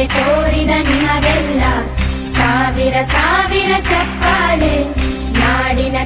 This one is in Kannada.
ಮೇಲೆ ತೋರಿದ ನಿಮಗೆಲ್ಲ ಸಾವಿರ ಸಾವಿರ ಚಪ್ಪಾಳೆ ನಾಡಿನ